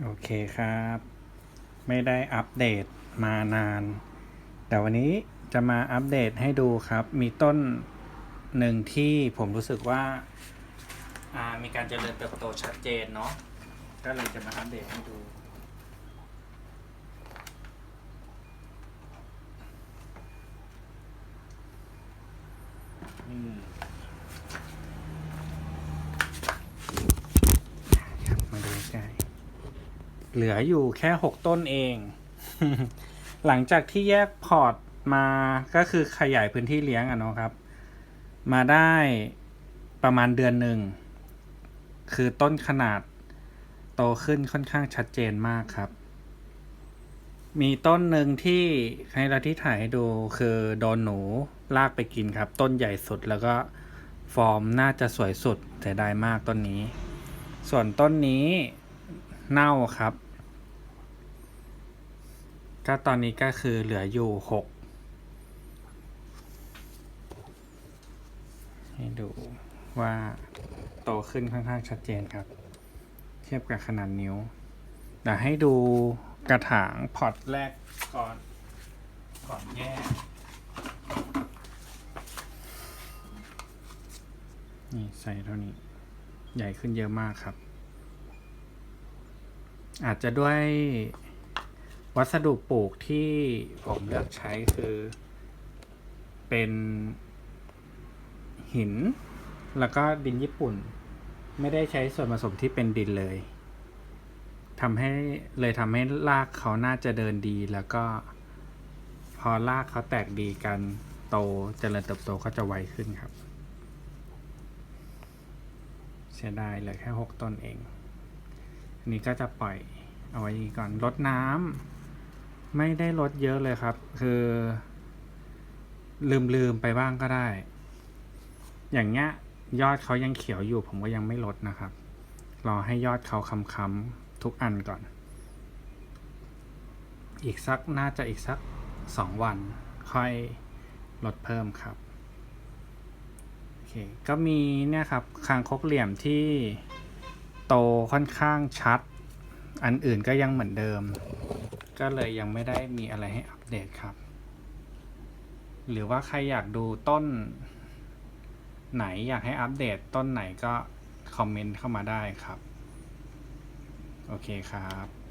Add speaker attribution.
Speaker 1: โอเคครับ ไม่ได้อัปเดตมานาน แต่วันนี้จะมาอัปเดตให้ดูครับ มีต้นหนึ่งที่ผมรู้สึกว่าามีการเจริญเติบโตชัดเจนเนาะก็เลยจะมาอัปเดตให้ดูอืมครับมาดูใกล้ เหลืออยู่แค่หกต้นเอง หลังจากที่แยกพอร์ตมาก็คือขยายพื้นที่เลี้ยงอะเนาะครับ มาได้ประมาณเดือนหนึ่ง คือต้นขนาดโตขึ้นค่อนข้างชัดเจนมากครับ มีต้นหนึ่งที่ให้เราที่ถ่ายให้ดูคือโดนหนูลากไปกินครับ ต้นใหญ่สุดแล้วก็ฟอร์มน่าจะสวยสุดเสียดายมากต้นนี้ ส่วนต้นนี้เน่าครับ ก็ตอนนี้ก็คือเหลืออยู่หกให้ดูว่าโตขึ้นค่อนข้างชัดเจนครับ เทียบกับขนาดนิ้วเดี๋ยวให้ดูกระถางพอตแรกก่อน ก่อนแยกนี่ใส่เท่านี้ ใหญ่ขึ้นเยอะมากครับ อาจจะด้วย วัสดุปลูกที่ผมเลือกใช้คือ เป็น หิน แล้วก็ดินญี่ปุ่น ไม่ได้ใช้ส่วนผสมที่เป็นดินเลยทำให้เลยทำให้รากเขาน่าจะเดินดีแล้วก็ พอรากเขาแตกดีกันโตเจริญเติบโตก็จะไวขึ้นครับ เสียดายเหลือแค่หกต้นเอง อันนี้ก็จะปล่อยเอาไว้ก่อนลดน้ำ ไม่ได้ลดเยอะเลยครับ คือ ลืมลืมไปบ้างก็ได้ อย่างเงี้ยยอดเขายังเขียวอยู่ ผมก็ยังไม่ลดนะครับ รอให้ยอดเขาค้ำๆทุกอันก่อน อีกสักน่าจะอีกสักสองวัน ค่อยลดเพิ่มครับโอเคก็มีเนี่ยครับคางคกเหลี่ยมที่โตค่อนข้างชัด อันอื่นก็ยังเหมือนเดิม ก็เลยยังไม่ได้มีอะไรให้อัปเดตครับ หรือว่าใครอยากดูต้น ไหนอยากให้อัปเดตต้นไหนก็คอมเมนต์เข้ามาได้ครับ โอเคครับ